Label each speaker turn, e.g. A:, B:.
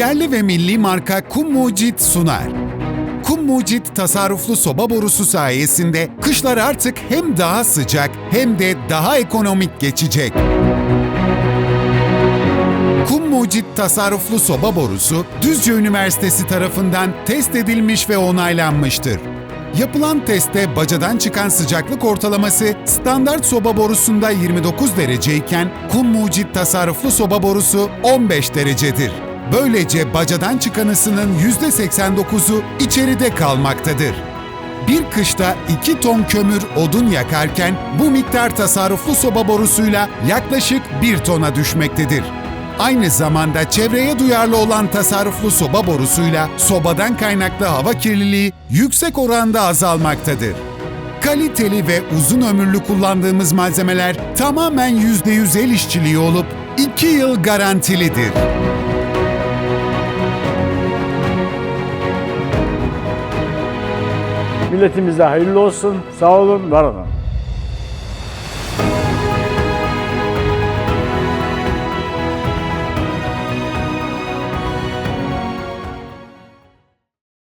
A: Yerli ve milli marka Kum Mucit sunar. Kum Mucit tasarruflu soba borusu sayesinde kışlar artık hem daha sıcak hem de daha ekonomik geçecek. Kum Mucit tasarruflu soba borusu Düzce Üniversitesi tarafından test edilmiş ve onaylanmıştır. Yapılan testte bacadan çıkan sıcaklık ortalaması standart soba borusunda 29 dereceyken Kum Mucit tasarruflu soba borusu 15 derecedir. Böylece bacadan çıkan ısının %89'u içeride kalmaktadır. Bir kışta 2 ton kömür odun yakarken bu miktar tasarruflu soba borusuyla yaklaşık 1 tona düşmektedir. Aynı zamanda çevreye duyarlı olan tasarruflu soba borusuyla sobadan kaynaklı hava kirliliği yüksek oranda azalmaktadır. Kaliteli ve uzun ömürlü kullandığımız malzemeler tamamen %100 el işçiliği olup 2 yıl garantilidir.
B: Milletimize hayırlı olsun. Sağ olun, var olun.